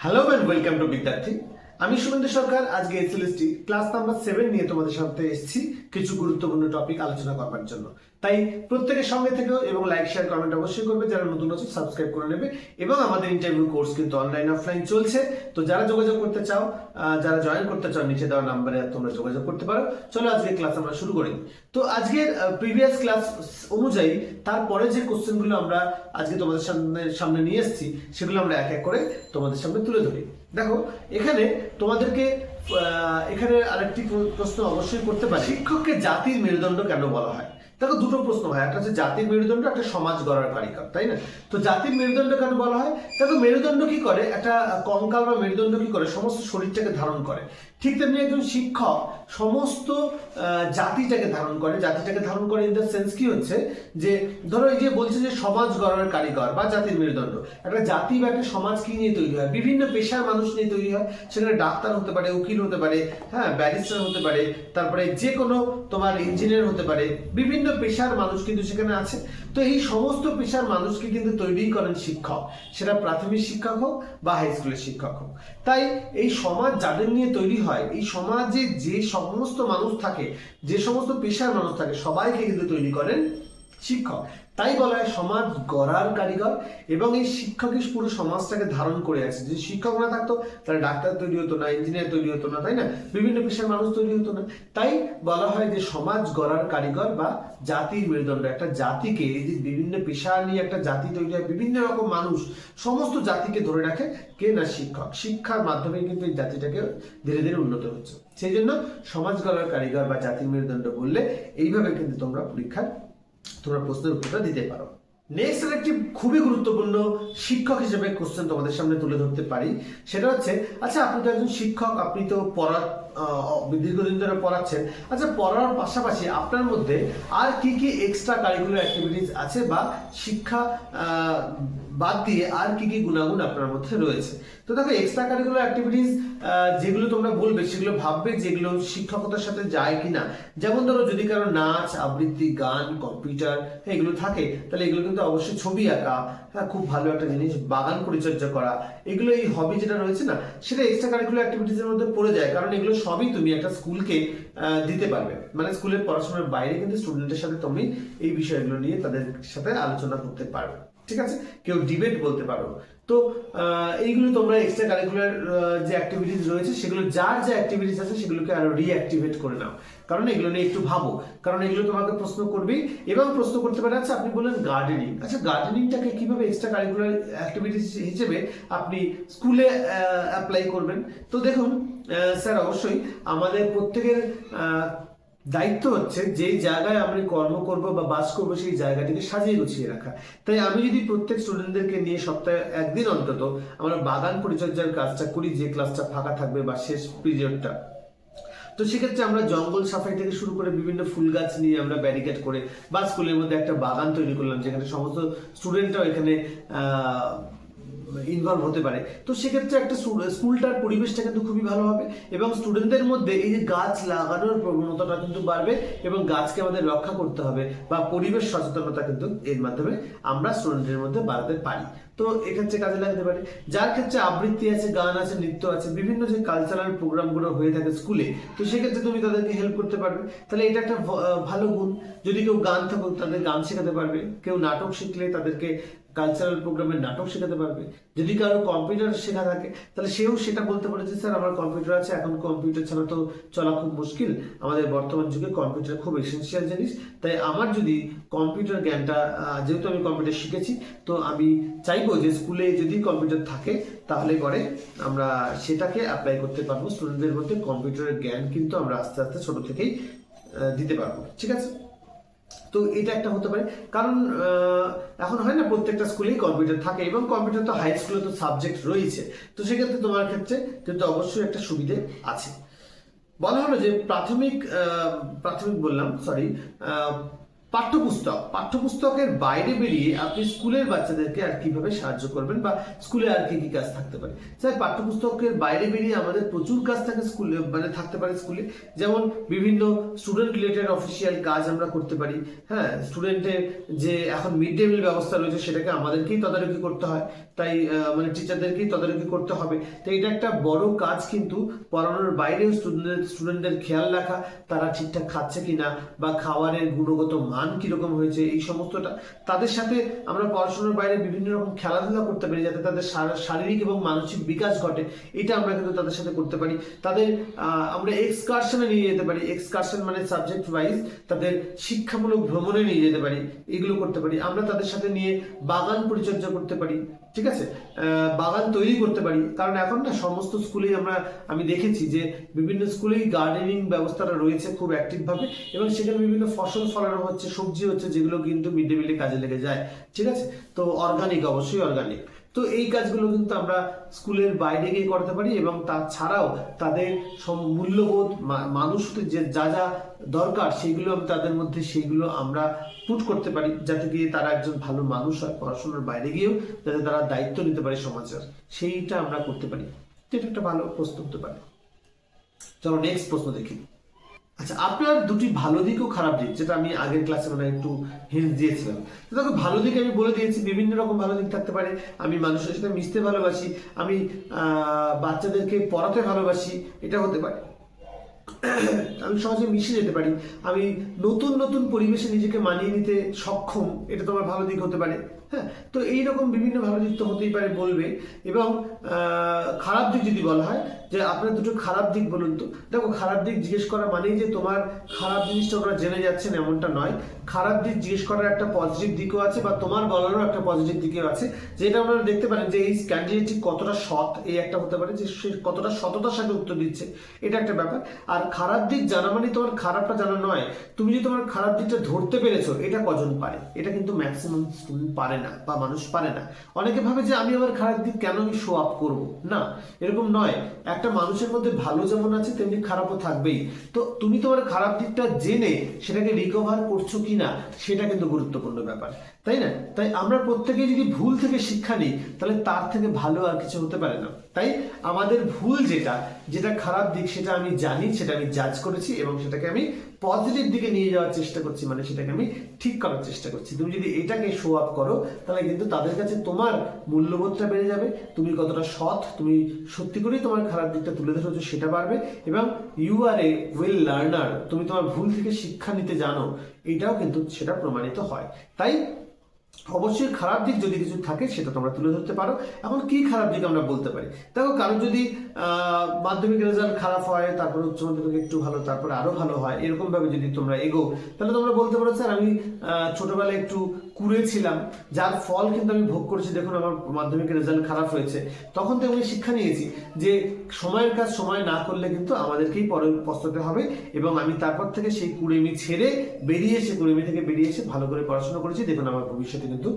Hello and welcome to বিদ্যার্থী আমি শুভেন্দু সরকার, আজকে SLST class number seven নিয়ে তোমাদের সাথে এসেছি কিছু গুরুত্বপূর্ণ টপিক আলোচনা করবার জন্য। তাই প্রত্যেকের সঙ্গে থেকেও এবং লাইক শেয়ার কমেন্ট অবশ্যই করবে। যারা নতুন আছে সাবস্ক্রাইব করে নেবে এবং আমাদের ইন্টারভিউ কোর্স কিন্তু অনলাইন অফলাইন চলছে। তো যারা যোগাযোগ করতে চাও যারা জয়েন করতে চাও, নিচে দেওয়া নাম্বারে তোমরা যোগাযোগ করতে পারো। চলো আজকে ক্লাস আমরা শুরু করি। তো আজকের প্রিভিয়াস ক্লাস অনুযায়ী তারপরে যে কোশ্চেনগুলো আমরা আজকে তোমাদের সামনে সামনে নিয়ে এসেছি, সেগুলো আমরা এক এক করে তোমাদের সামনে তুলে ধরি। দেখো, এখানে তোমাদেরকে এখানে আরেকটি প্রশ্ন অবশ্যই করতে পারে। শিক্ষককে জাতির মেরুদণ্ড কেন বলা হয়? দেখো, দুটো প্রশ্ন হয়। একটা হচ্ছে জাতির মেরুদণ্ড, একটা সমাজ গড়ার কারিগর তাই না? তো জাতির মেরুদণ্ড কেন বলা হয়? দেখো, মেরুদণ্ড কি করে? একটা কঙ্কাল বা মেরুদণ্ড কি করে? সমস্ত শরীরটাকে ধারণ করে। ঠিক তেমনি একজন শিক্ষক সমস্ত জাতিটাকে ধারণ করে, জাতিটাকে ধারণ করে ইন দ্য সেন্স কি হচ্ছে যে, ধরো এই যে বলছে যে সমাজ গড়ার কারিগর বা জাতির মেরুদণ্ড, একটা জাতি বা একটা সমাজ কি নিয়ে তৈরি হয়? বিভিন্ন পেশার মানুষ নিয়ে তৈরি হয়। সেখানে ডাক্তার হতে পারে, উকিল হতে পারে হ্যাঁ ব্যারিস্টার হতে পারে, তারপরে যে কোনো তোমার ইঞ্জিনিয়ার হতে পারে, বিভিন্ন পেশার মানুষ কিন্তু সেখানে আছে। তো এই সমস্ত পেশার মানুষকে কিন্তু তৈরি করেন শিক্ষক। সেটা প্রাথমিক শিক্ষক হোক বা হাই স্কুলের শিক্ষক হোক। তাই এই সমাজ যাদের নিয়ে তৈরি হয়, এই সমাজে যে সমস্ত মানুষ থাকে, যে সমস্ত পেশার মানুষ থাকে, সবাইকে কিন্তু তৈরি করেন শিক্ষক। তাই বলা হয় সমাজ গড়ার কারিগর এবং এই শিক্ষকই পুরো সমাজটাকে ধারণ করে আছে। যদি শিক্ষক না থাকতো, তাহলে ডাক্তার তৈরি হতো না, ইঞ্জিনিয়ার তৈরি হতো না, তাই না? বিভিন্ন পেশার মানুষ তৈরি হতো না। তাই বলা হয় যে সমাজ গড়ার কারিগর বা জাতির মেরুদণ্ড। একটা জাতিকে, এই যে বিভিন্ন পেশা নিয়ে একটা জাতি তৈরি হয়, বিভিন্ন রকম মানুষ, সমস্ত জাতিকে ধরে রাখে কে না শিক্ষক। শিক্ষার মাধ্যমে কিন্তু এই জাতিটাকে ধীরে ধীরে উন্নত হচ্ছে। সেই জন্য সমাজ গড়ার কারিগর বা জাতির মেরুদণ্ড বললে এইভাবে কিন্তু তোমরা পরীক্ষায় তোমরা প্রশ্নের উত্তরটা দিতে পারো। নেক্সট একটি খুবই গুরুত্বপূর্ণ শিক্ষক হিসেবে কোশ্চেন তোমাদের সামনে তুলে ধরতে পারি। সেটা হচ্ছে আচ্ছা আপনি তো একজন শিক্ষক, আপনি তো পড়া দীর্ঘদিন ধরে পড়াচ্ছেন। আচ্ছা পড়ার পাশাপাশি আপনার মধ্যে আর কি কি এক্সট্রা কারিকুলার অ্যাক্টিভিটিস আছে বা শিক্ষা বাদ দিয়ে আর কি কি গুণাগুণ আপনার মধ্যে রয়েছে। তো দেখো এক্সট্রা কারিকুলার অ্যাক্টিভিটিস যেগুলো তোমরা বলবে সেগুলো ভাববে যেগুলো শিক্ষকতার সাথে যায় কিনা। যেমন ধরো যদি কারও নাচ আবৃত্তি গান কম্পিউটার হ্যাঁ, এগুলো থাকে তাহলে এগুলো কিন্তু অবশ্যই ছবি আঁকা হ্যাঁ খুব ভালো একটা জিনিস বাগান পরিচর্যা করা এগুলো এই হবি যেটা রয়েছে না সেটা এক্সট্রা কারিকুলার অ্যাক্টিভিটিসের মধ্যে পড়ে যায় কারণ এগুলো সবই তুমি একটা স্কুলকে দিতে পারবে। মানে স্কুলের পড়াশোনার বাইরে কিন্তু স্টুডেন্টের সাথে তুমি এই বিষয়গুলো নিয়ে তাদের সাথে আলোচনা করতে পারবে। ঠিক আছে? কেউ ডিবেট বলতে পারো। তো এইগুলো তোমরা এক্সট্রা কারিকুলার যে অ্যাক্টিভিটিস রয়েছে, সেগুলো যার যে অ্যাক্টিভিটিস আছে, সেগুলোকে আরও রিঅ্যাক্টিভেট করে নাও। কারণ এগুলো নিয়ে একটু ভাবো। কারণ এগুলো তোমাকে প্রশ্ন করবেই এবং প্রশ্ন করতে পারে আচ্ছা আপনি বললেন গার্ডেনিং আচ্ছা গার্ডেনিংটাকে কীভাবে এক্সট্রা কারিকুলার অ্যাক্টিভিটিস হিসেবে আপনি স্কুলে অ্যাপ্লাই করবেন? তো দেখুন স্যার, অবশ্যই আমাদের প্রত্যেকের দায়িত্ব হচ্ছে যে জায়গায় আমি কর্ম করব বা বাস করব সেই জায়গাটিকে সাজিয়ে গুছিয়ে রাখা। তাই আমি যদি প্রত্যেক স্টুডেন্টদেরকে নিয়ে সপ্তাহে একদিন অন্তত আমরা বাগান পরিচর্যার কাজটা করি, যে ক্লাসটা ফাঁকা থাকবে বা শেষ পিরিয়ডটা তো সেক্ষেত্রে আমরা জঙ্গল সাফাই থেকে শুরু করে বিভিন্ন ফুল গাছ নিয়ে আমরা ব্যারিকেড করে বা স্কুলের মধ্যে একটা বাগান তৈরি করলাম, যেখানে সমস্ত স্টুডেন্টরাও এখানে ইনভলভ হতে পারে। তো সেক্ষেত্রে একটা স্কুলটার পরিবেশটা কিন্তু খুবই ভালো হবে এবং স্টুডেন্টদের মধ্যে এই যে গাছ লাগানোর প্রবণতাটা কিন্তু বাড়বে এবং গাছকে আমাদের রক্ষা করতে হবে বা পরিবেশ সচেতনতা কিন্তু এর মাধ্যমে আমরা স্টুডেন্টের মধ্যে বাড়াতে পারি। তো এক্ষেত্রে কাজে লাগাতে পারে। যার ক্ষেত্রে আবৃত্তি আছে, গান আছে, নৃত্য আছে, বিভিন্ন যে কালচারাল প্রোগ্রামগুলো হয়ে থাকে স্কুলে তো সেক্ষেত্রে তুমি তাদেরকে হেল্প করতে পারবে। তাহলে এটা একটা ভালো গুণ। যদি কেউ গান থাকুক, তাদের গান শেখাতে পারবে। কেউ নাটক শিখলে তাদেরকে কালচারাল প্রোগ্রামের নাটক শেখাতে পারবে। যদি কারও কম্পিউটার শেখা থাকে, তাহলে সেও সেটা বলতে পারে যে, স্যার, আমার কম্পিউটার আছে, এখন কম্পিউটার ছাড়া তো চলা খুব মুশকিল। আমাদের বর্তমান যুগে কম্পিউটার খুব এসেন্সিয়াল জিনিস। তাই আমার যদি কম্পিউটার জ্ঞানটা যেহেতু আমি কম্পিউটার শিখেছি, তো আমি চাইব যে, স্কুলে যদি কম্পিউটার থাকে, তাহলে পরে আমরা সেটাকে অ্যাপ্লাই করতে পারব। স্টুডেন্টদের মধ্যে কম্পিউটারের জ্ঞান কিন্তু আমরা আস্তে আস্তে ছোট থেকেই দিতে পারব। ঠিক আছে? তো এটা একটা হতে পারে। কারণ এখন হয় না, প্রত্যেকটা স্কুলেই কম্পিউটার থাকে এবং কম্পিউটার তো হাই স্কুলে তো সাবজেক্ট রয়েছে। তো সেক্ষেত্রে তোমার ক্ষেত্রে কিন্তু অবশ্যই একটা সুবিধে আছে। বলা হলো যে প্রাথমিক প্রাথমিক বললাম সরি পাঠ্যপুস্তক। পাঠ্যপুস্তকের বাইরে বেরিয়ে আপনি স্কুলের বাচ্চাদেরকে আর কীভাবে সাহায্য করবেন বা স্কুলে আর কি কি কাজ থাকতে পারে? স্যার, পাঠ্যপুস্তকের বাইরে বেরিয়ে আমাদের প্রচুর কাজ থাকে স্কুলে মানে থাকতে পারে স্কুলে। যেমন বিভিন্ন স্টুডেন্ট রিলেটেড অফিসিয়াল কাজ আমরা করতে পারি। হ্যাঁ স্টুডেন্টের যে এখন মিড ডে মিল ব্যবস্থা রয়েছে সেটাকে আমাদেরকেই তদারকি করতে হয়। তাই মানে টিচারদেরকেই তদারকি করতে হবে। তো এটা একটা বড় কাজ কিন্তু পড়ানোর বাইরেও স্টুডেন্টদের স্টুডেন্টদের খেয়াল রাখা, তারা ঠিকঠাক খাচ্ছে কিনা বা খাবারের গুণগত মান কীরকম হয়েছে, এই সমস্তটা, তাদের সাথে আমরা পড়াশোনার বাইরে বিভিন্ন রকম খেলাধুলা করতে পারি যাতে তাদের শারীরিক এবং মানসিক বিকাশ ঘটে, এটা আমরা কিন্তু তাদের সাথে করতে পারি। তাদের আমরা এক্সকারশনে নিয়ে যেতে পারি এক্সকারশন মানে সাবজেক্ট ওয়াইজ তাদের শিক্ষামূলক ভ্রমণে নিয়ে যেতে পারি, এগুলো করতে পারি। আমরা তাদের সাথে নিয়ে বাগান পরিচর্যা করতে পারি। ঠিক আছে? বাগান তৈরি করতে পারি। কারণ এখন না সমস্ত স্কুলেই আমরা, আমি দেখেছি যে বিভিন্ন স্কুলেই গার্ডেনিং ব্যবস্থাটা রয়েছে খুব অ্যাক্টিভভাবে এবং সেখানে বিভিন্ন ফসল ফলানো হচ্ছে, সবজি হচ্ছে যেগুলো কিন্তু মিড ডে মিলে কাজে লেগে যায়। ঠিক আছে? তো অর্গানিক অবশ্যই অর্গানিক তো এই কাজগুলো কিন্তু আমরা স্কুলের বাইরে গিয়ে করতে পারি এবং তাছাড়াও তাদের মূল্যবোধ মানুষ যে যা যা দরকার সেগুলো তাদের মধ্যে সেইগুলো আমরা পুট করতে পারি যাতে গিয়ে তারা একজন ভালো মানুষ হয় পড়াশোনার বাইরে গিয়েও, যাতে তারা দায়িত্ব নিতে পারে সমাজের। সেইটা আমরা করতে পারি। এটা একটা ভালো প্রশ্ন হতে পারে। চলো নেক্সট প্রশ্ন দেখি। আচ্ছা আপনার দুটি ভালো দিক ও খারাপ দিক, যেটা আমি আগের ক্লাসে মানে একটু হিন্ট দিয়েছিলাম। দেখো, ভালো দিক আমি বলে দিয়েছি, বিভিন্ন রকম ভালো দিক থাকতে পারে। আমি মানুষের সাথে মিশতে ভালোবাসি, আমি বাচ্চাদেরকে পড়াতে ভালোবাসি, এটা হতে পারে। আমি সহজে মিশে যেতে পারি। আমি নতুন নতুন পরিবেশে নিজেকে মানিয়ে নিতে সক্ষম, এটা তোমার ভালো দিক হতে পারে। হ্যাঁ তো এইরকম বিভিন্ন ভালো দিক তো হতেই পারে বলবে। এবং খারাপ দিক যদি বলা হয় যে আপনার দুটো খারাপ দিক বলুন তো। দেখো, খারাপ দিক জিজ্ঞেস করা মানেই যে তোমার খারাপ জিনিসটা ওরা জেনে যাচ্ছেন এমনটা নয়। খারাপ দিক জিজ্ঞেস করার একটা পজিটিভ দিকও আছে বা তোমার বলারও একটা পজিটিভ দিকও আছে। যেটা আপনারা দেখতে পারেন যে এই ক্যান্ডিডেটটি কতটা সৎ, এই একটা হতে পারে যে সে কতটা সততার সাথে উত্তর দিচ্ছে। এটা একটা ব্যাপার। আর খারাপ দিক জানা মানে তোমার খারাপটা জানা নয়। তুমি যে তোমার খারাপ দিকটা ধরতে পেরেছ, এটা কজন পারে এটা কিন্তু ম্যাক্সিমাম স্টুডেন্ট পারে না বা মানুষ পারে না। অনেকে ভাবে যে আমি আমার খারাপ দিক কেন আমি শো আপ করব? না, এরকম নয়। একটা মানুষের মধ্যে ভালো যেমন আছে, তেমনি খারাপও থাকবেই। তো তুমি তোমার খারাপ দিকটা জেনে সেটাকে রিকভার করছ কি না সেটা কিন্তু গুরুত্বপূর্ণ ব্যাপার। তাই না? তাই আমরা প্রত্যেকেই যদি ভুল থেকে শিক্ষা নিই, তাহলে তার থেকে ভালো আর কিছু হতে পারে না। তাই আমাদের ভুল যেটা যেটা খারাপ দিক সেটা আমি জানি, সেটা আমি জাজ করেছি এবং সেটাকে আমি পজিটিভ দিকে নিয়ে যাওয়ার চেষ্টা করছি মানে সেটাকে আমি ঠিক করার চেষ্টা করছি। তুমি যদি এটাকে শো আপ করো, তাহলে কিন্তু তাদের কাছে তোমার মূল্যবোধটা বেড়ে যাবে, তুমি কতটা সৎ, তুমি সত্যি করেই তোমার খারাপ দিকটা তুলে ধরেছো সেটা পারবে এবং you are a well learner তুমি তোমার ভুল থেকে শিক্ষা নিতে জানো, এটাও কিন্তু সেটা প্রমাণিত হয়। তাই অবশ্যই খারাপ দিক যদি কিছু থাকে, সেটা তোমরা তুলে ধরতে পারো। এখন কি খারাপ দিক আমরা বলতে পারি? দেখো, কারও যদি মাধ্যমিক রেজাল্ট খারাপ হয়, তারপর উচ্চ মাধ্যমিক একটু ভালো, তারপরে আরও ভালো হয় এরকম ভাবে যদি তোমরা এগো তাহলে তোমরা বলতে পারো, স্যার, আমি ছোটবেলায় একটু কুড়ে ছিলাম, যার ফল কিন্তু আমি ভোগ করেছি। দেখুন, আমার মাধ্যমিক রেজাল্ট খারাপ হয়েছে। তখন থেকে আমি শিক্ষা নিয়েছি যে, সময়ের কাজ সময় না করলে কিন্তু আমাদেরকেই পরে পস্তাতে হবে এবং আমি তারপর থেকে সেই কুড়েমি ছেড়ে বেরিয়ে এসে, কুড়েমি থেকে বেরিয়ে এসে ভালো করে পড়াশোনা করেছি। দেখুন, আমার ভবিষ্যতে কিন্তু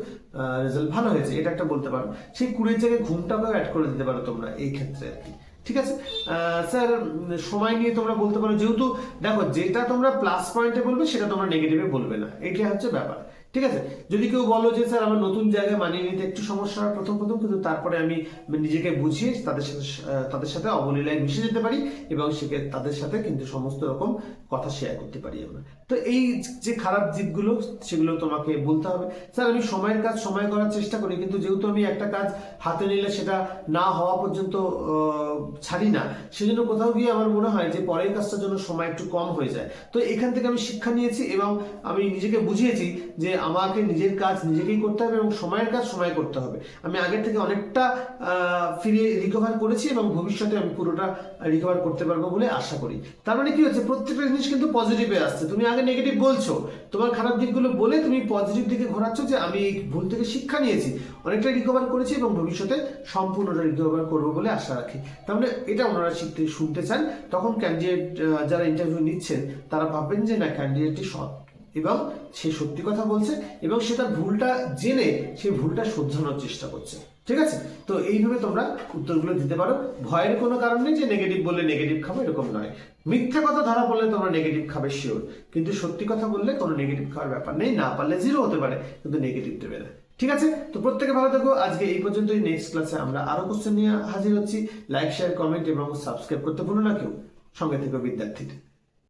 রেজাল্ট ভালো হয়েছে। এটা একটা বলতে পারো। সেই কুড়ির জায়গায় ঘুমটাকেও অ্যাড করে দিতে পারো তোমরা এই ক্ষেত্রে আর কি। ঠিক আছে? স্যার সময় নিয়ে তোমরা বলতে পারো। যেহেতু, দেখো, যেটা তোমরা প্লাস পয়েন্টে বলবে, সেটা তোমরা নেগেটিভে বলবে না। এটা হচ্ছে ব্যাপার। ঠিক আছে? যদি কেউ বলো যে, স্যার, আমার নতুন জায়গায় মানিয়ে নিতে একটু সমস্যা হয় প্রথম প্রথম, কিন্তু তারপরে আমি নিজেকে বুঝিয়ে তাদের সাথে তাদের সাথে অবলীলায় মিশে যেতে পারি এবং সেকে, তাদের সাথে কিন্তু সমস্ত রকম কথা শেয়ার করতে পারি আমরা। তো এই যে খারাপ দিকগুলো, সেগুলো তোমাকে বলতে হবে। স্যার, আমি সময়ের কাজ, সময় করার চেষ্টা করি, কিন্তু যেহেতু আমি একটা কাজ হাতে নিলে সেটা না হওয়া পর্যন্ত ছাড়ি না, সেজন্য কোথাও গিয়ে আমার মনে হয় যে, পরের কাজটার জন্য সময় একটু কম হয়ে যায়। তো এখান থেকে আমি শিক্ষা নিয়েছি এবং আমি নিজেকে বুঝিয়েছি যে আমাকে নিজের কাজ নিজেকেই করতে হবে এবং সময়ের কাজ সময় করতে হবে। আমি আগের থেকে অনেকটা ফিরে রিকভার করেছি এবং ভবিষ্যতে আমি পুরোটা রিকভার করতে পারব বলে আশা করি। তার মানে কি হচ্ছে? প্রত্যেকটা জিনিস কিন্তু পজিটিভে আসছে। তুমি আগে নেগেটিভ বলছো। তোমার খারাপ দিকগুলো বলে তুমি পজিটিভ দিকে ঘোরাচ্ছ যে আমি এই ভুল থেকে শিক্ষা নিয়েছি। অনেকটা রিকভার করেছি এবং ভবিষ্যতে সম্পূর্ণটা রিকভার করব বলে আশা রাখি। তার মানে এটা ওনারা শিখতে, শুনতে চান। তখন ক্যান্ডিডেট যারা ইন্টারভিউ নিচ্ছেন, তারা ভাববেন যে না ক্যান্ডিডেটটি সৎ। এবং সে সত্যি কথা বলছে এবং সে তার ভুলটা জেনে সেই ভুলটা শোধরানোর চেষ্টা করছে। ঠিক আছে? তো এইভাবে তোমরা উত্তরগুলো দিতে পারো। ভয়ের কোনো কারণ নেই যে নেগেটিভ বললে নেগেটিভ খাব, এরকম নয়। মিথ্যা কথা ধরা পড়লে তোমরা নেগেটিভ খাবে শিওর কিন্তু সত্যি কথা বললে কোনো নেগেটিভ খাওয়ার ব্যাপার নেই। না পারলে জিরো হতে পারে, কিন্তু নেগেটিভ দেবে না। ঠিক আছে? তো প্রত্যেকে ভালো থাকো। আজকে এই পর্যন্তই। নেক্সট ক্লাসে আমরা আরও কোশ্চেন নিয়ে হাজির হচ্ছি। লাইক শেয়ার কমেন্ট এবং সাবস্ক্রাইব করতে ভুলো না কেউ। সঙ্গে থেকে, বিদ্যার্থীদের।